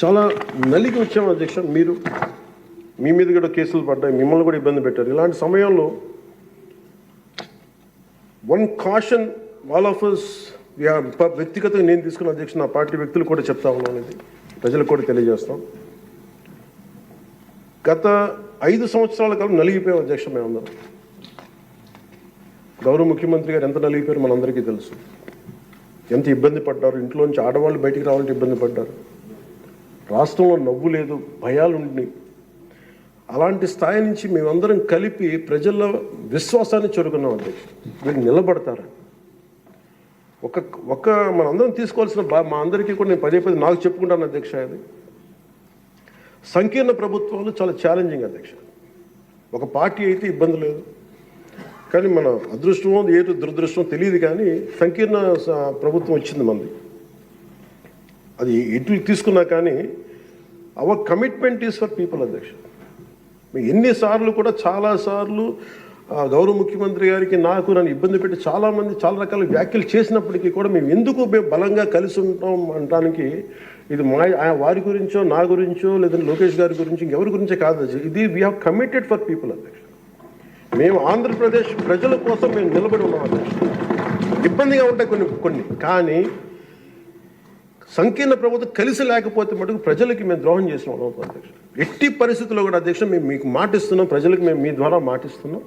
చాలా నలిగి వచ్చాం అధ్యక్ష. మీరు మీ మీద కూడా కేసులు పడ్డాయి మిమ్మల్ని కూడా ఇబ్బంది పెట్టారు. ఇలాంటి సమయంలో one caution all of us వ్యక్తిగతంగా నేను తీసుకున్న అధ్యక్ష నా పార్టీ వ్యక్తులు కూడా చెప్తా ఉన్నాను ఇది ప్రజలకు కూడా తెలియజేస్తాం. గత ఐదు సంవత్సరాల కాలం నలిగిపోయాం అధ్యక్ష మేమందరం. గౌరవ ముఖ్యమంత్రి గారు ఎంత నలిగిపోయారు మనందరికీ తెలుసు. ఎంత ఇబ్బంది పడ్డారు ఇంట్లోంచి ఆడవాళ్ళు బయటికి రావాలంటే ఇబ్బంది పడ్డారు. రాష్ట్రంలో నవ్వు లేదు భయాలు అలాంటి స్థాయి నుంచి మేమందరం కలిపి ప్రజల్లో విశ్వాసాన్ని చొరుకున్నాం అధ్యక్ష వీళ్ళు నిలబడతారు. ఒక ఒక మనందరం తీసుకోవాల్సిన బా మా అందరికీ కూడా నేను పదే పదే నాకు చెప్పుకుంటాను అధ్యక్ష అది. సంకీర్ణ ప్రభుత్వాలు చాలా ఛాలెంజింగ్ అధ్యక్ష. ఒక పార్టీ అయితే ఇబ్బంది లేదు. కానీ మన అదృష్టమో ఏదో దురదృష్టం తెలియదు కానీ సంకీర్ణ స- ప్రభుత్వం వచ్చింది మనది. అది ఎటు తీసుకున్నా కానీ our commitment is for people అధ్యక్ష. ఎన్నిసార్లు కూడా చాలాసార్లు గౌరవ ముఖ్యమంత్రి గారికి నాకు నన్ను ఇబ్బంది పెట్టి చాలామంది చాలా రకాల వ్యాఖ్యలు చేసినప్పటికీ కూడా మేము ఎందుకు మేము బలంగా కలిసి ఉంటాం అనడానికి ఇది మా వారి గురించో నా గురించో లేదంటే లోకేష్ గారి గురించి ఇంకెవరి గురించో కాదు ఇది we have committed for people అధ్యక్ష. మేము ఆంధ్రప్రదేశ్ ప్రజల కోసం మేము నిలబడి ఉన్నాం అధ్యక్ష. ఇబ్బందిగా ఉంటాయి కొన్ని కొన్ని. కానీ సంకీర్ణ ప్రభుత్వం కలిసి లేకపోతే మటుకు ప్రజలకి మేము ద్రోహం చేసిన వాళ్ళం అధ్యక్ష ఎట్టి పరిస్థితుల్లో కూడా అధ్యక్ష మేము మీకు మాటిస్తున్నాం ప్రజలకు మేము మీ ద్వారా మాటిస్తున్నాం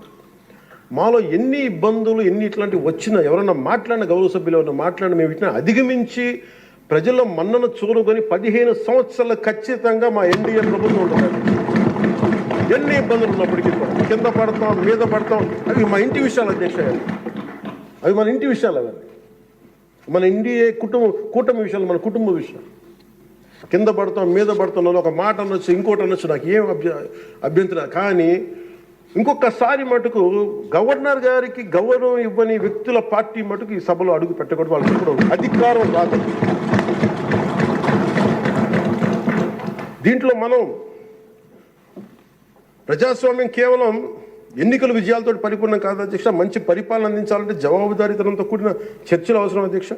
మాలో ఎన్ని ఇబ్బందులు ఎన్ని ఇట్లాంటివి వచ్చినా ఎవరైనా మాట్లాడిన గౌరవ సభ్యులు ఎవరైనా మాట్లాడిన మేము వీటిని అధిగమించి ప్రజల మన్నను చూరుకొని పదిహేను సంవత్సరాలు ఖచ్చితంగా మా ఎన్డీఏ ప్రభుత్వం ఉంటుంది. ఎన్ని ఇబ్బందులు ఉన్నప్పటికీ కూడా కింద పడతాం మీద పడతాం. అవి మా ఇంటి విషయాలు అధ్యక్ష అవి మన ఇంటి విషయాలు అవన్నీ మన ఇండియా కుటుంబ కూటమి విషయాలు మన కుటుంబ విషయాలు కింద పడతాం మీద పడతాం నన్ను ఒక మాట అనొచ్చు ఇంకోటి అనొచ్చు నాకు ఏం అభ్య అభ్యంతరం కానీ ఇంకొకసారి మటుకు గవర్నర్ గారికి గౌరవం ఇవ్వని వ్యక్తుల పార్టీ మటుకు ఈ సభలో అడుగు పెట్టకూడదు వాళ్ళకి ఇప్పుడు అధికారం రాదు. దీంట్లో మనం ప్రజాస్వామ్యం కేవలం ఎన్నికల విజయాలతో పరిపూర్ణం కాదు అధ్యక్ష. మంచి పరిపాలన అందించాలంటే జవాబుదారీతనంతో కూడిన చర్చలు అవసరం అధ్యక్ష.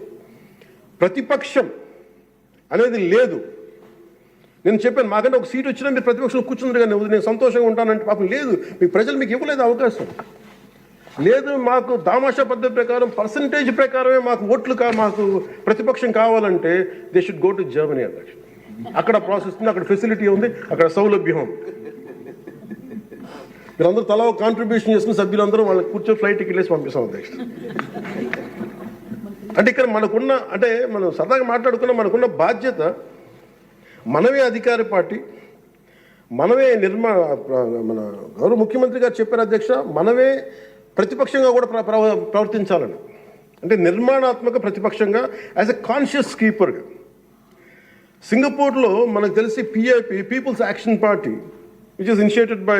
ప్రతిపక్షం అనేది లేదు. నేను చెప్పాను మాకంటే ఒక సీట్ వచ్చినా మీరు ప్రతిపక్షంలో కూర్చుందరు కానీ నేను సంతోషంగా ఉంటానంటే పాపం లేదు. మీ ప్రజలు మీకు ఇవ్వలేదు అవకాశం. లేదు మాకు దామాషా పద్ధతి ప్రకారం పర్సంటేజ్ ప్రకారమే మాకు ఓట్లు కా మాకు ప్రతిపక్షం కావాలంటే they should go to Germany అధ్యక్ష. అక్కడ ప్రాసెస్ ఉంది అక్కడ ఫెసిలిటీ ఉంది అక్కడ సౌలభ్యం ఉంది. మీరందరూ తలా ఒక కాంట్రిబ్యూషన్ చేసిన సభ్యులందరూ వాళ్ళకి కూర్చొని ఫ్లైట్ టికెట్ వేసి పంపిస్తాం అధ్యక్ష. అంటే ఇక్కడ మనకున్న అంటే మనం సరదాగా మాట్లాడుకున్న మనకున్న బాధ్యత మనమే అధికార పార్టీ మనమే నిర్మా మన గౌరవ ముఖ్యమంత్రి గారు చెప్పారు అధ్యక్ష మనమే ప్రతిపక్షంగా కూడా ప్రవర్తించాలని. అంటే నిర్మాణాత్మక ప్రతిపక్షంగా యాజ్ ఎ కాన్షియస్ కీపర్గా సింగపూర్లో మనకు తెలిసి PIP People's Action Party which is initiated by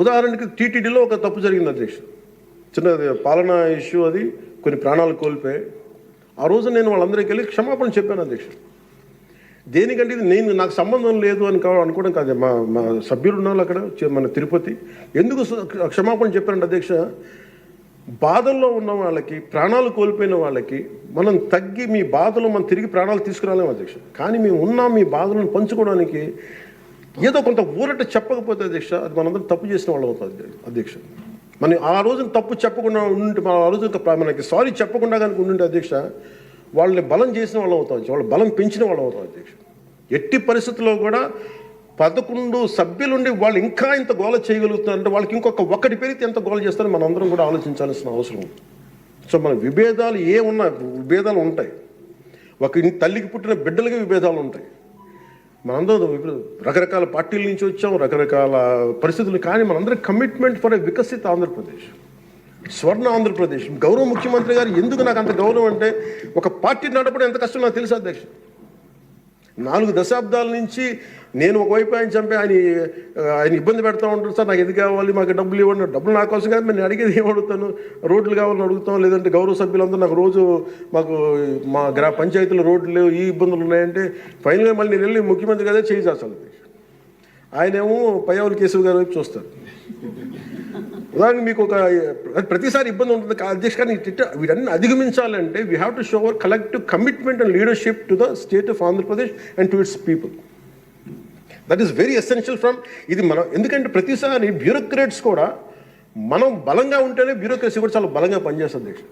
ఉదాహరణకి టీటీడీలో ఒక తప్పు జరిగింది అధ్యక్ష. చిన్నది పాలనా ఇష్యూ అది కొన్ని ప్రాణాలు కోల్పోయాయి. ఆ రోజు నేను వాళ్ళందరికీ వెళ్ళి క్షమాపణ చెప్పాను అధ్యక్ష. దేనికంటే ఇది నేను నాకు సంబంధం లేదు అని అనుకోవడం కాదు. మా మా సభ్యులు ఉన్నారు అక్కడ మన తిరుపతి. ఎందుకు క్షమాపణ చెప్పారంటే అధ్యక్ష బాధల్లో ఉన్న వాళ్ళకి ప్రాణాలు కోల్పోయిన వాళ్ళకి మనం తగ్గి మీ బాధలో మనం తిరిగి ప్రాణాలు తీసుకురాలేము అధ్యక్ష. కానీ మేము ఉన్నాం మీ బాధలను పంచుకోవడానికి ఏదో కొంత ఊరట చెప్పకపోతే అధ్యక్ష అది మనందరం తప్పు చేసిన వాళ్ళం అవుతుంది అధ్యక్ష మనం ఆ రోజున తప్పు చెప్పకుండా ఉండి మన ఆ రోజు మనకి సారీ చెప్పకుండా కనుక ఉండి అధ్యక్ష వాళ్ళని బలం చేసిన వాళ్ళం అవుతాం వాళ్ళు బలం పెంచిన వాళ్ళం అవుతాం అధ్యక్ష. ఎట్టి పరిస్థితుల్లో కూడా పదకొండు సభ్యులుండి వాళ్ళు ఇంకా ఇంత గోల చేయగలుగుతున్నారంటే వాళ్ళకి ఇంకొక ఒకటి పెరిగితే ఎంత గోల చేస్తారో మనందరం కూడా ఆలోచించాల్సిన అవసరం ఉంది. సో మన విభేదాలు ఏ ఉన్నా విభేదాలు ఉంటాయి. ఒక తల్లికి పుట్టిన బిడ్డలకి విభేదాలు ఉంటాయి. మనందరం ఇప్పుడు రకరకాల పార్టీల నుంచి వచ్చాం రకరకాల పరిస్థితులు కానీ మనందరం కమిట్మెంట్ ఫర్ ఎ వికసిత ఆంధ్రప్రదేశ్. స్వర్ణ ఆంధ్రప్రదేశ్. గౌరవ ముఖ్యమంత్రి గారు ఎందుకు నాకు అంత గౌరవం అంటే ఒక పార్టీ నడపడం ఎంత కష్టం నాకు తెలుసు అధ్యక్షుడు నాలుగు దశాబ్దాల నుంచి నేను ఒకవైపు ఆయన చంపి ఆయన ఆయన ఇబ్బంది పెడతా ఉంటాడు సార్ నాకు ఇది కావాలి? మాకు డబ్బులు ఇవ్వండి. డబ్బులు నా కోసం కాదు నేను అడిగేది ఏం అడుగుతాను? రోడ్లు కావాలని అడుగుతాం లేదంటే గౌరవ సభ్యులందరూ నాకు రోజు మాకు మా గ్రా పంచాయతీలో రోడ్లు లేవు ఈ ఇబ్బందులు ఉన్నాయంటే ఫైనల్గా మళ్ళీ నేను వెళ్ళి ముఖ్యమంత్రి కదా చేయి అసలు ఆయనేమో పయ్యావుల కేశవ్ గారి వైపు చూస్తారు. ఉదాహరణకు మీకు ఒక ప్రతిసారి ఇబ్బంది ఉంటుంది. అధ్యక్ష కానీ ఇట్ట- వీటన్ని అధిగమించాలంటే we have to show our collective commitment and leadership to the state of Andhra Pradesh and to its people that is very essential from ఇది మనం ఎందుకంటే ప్రతిసారి బ్యూరోక్రేట్స్ కూడా మనం బలంగా ఉంటేనే బ్యూరోక్రసీ కూడా చాలా బలంగా పనిచేస్తుంది అధ్యక్ష.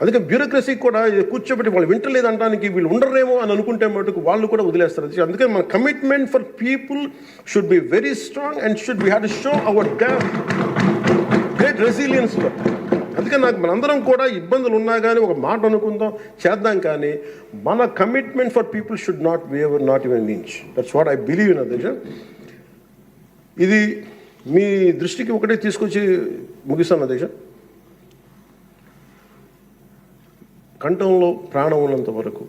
అందుకే బ్యూరోక్రసీ కూడా కూర్చోబెట్టి వాళ్ళు వింటలేదు అనడానికి వీళ్ళు ఉండరేమో అని అనుకుంటే మటుకు వాళ్ళు కూడా వదిలేస్తారు అందుకే మన commitment for people should be very strong and should be had show our great resilience అందుకే నాకు మనందరం కూడా ఇబ్బందులు ఉన్నా కానీ ఒక మాట అనుకుందాం చేద్దాం కానీ మన commitment for people should not waver not even inch that's what I believe in అధ్యక్ష ఇది మీ దృష్టికి ఒకటే తీసుకొచ్చి ముగిస్తాను అధ్యక్ష కంఠంలో ప్రాణం ఉన్నంత వరకు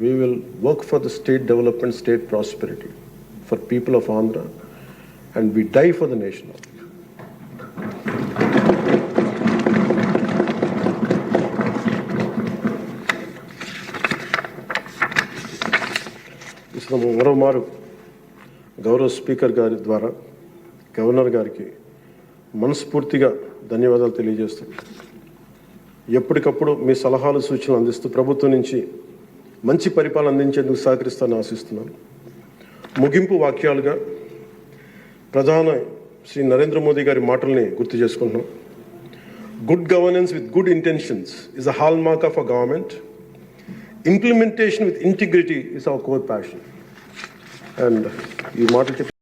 we will work for the state development state prosperity for people of Andhra and we die for the nation మరోమారు గౌరవ స్పీకర్ గారి ద్వారా గవర్నర్ గారికి మనస్ఫూర్తిగా ధన్యవాదాలు తెలియజేస్తూ ఎప్పటికప్పుడు మీ సలహాలు సూచనలు అందిస్తూ ప్రభుత్వం నుంచి మంచి పరిపాలన అందించేందుకు సహకరిస్తానని ఆశిస్తున్నాను. ముగింపు వాక్యాలుగా ప్రధాన శ్రీ నరేంద్ర మోదీ గారి మాటల్ని గుర్తు చేసుకుంటున్నాం. Good governance with good intentions is a hallmark of a government implementation with integrity is our core passion and ఈ మాటలు చెప్పి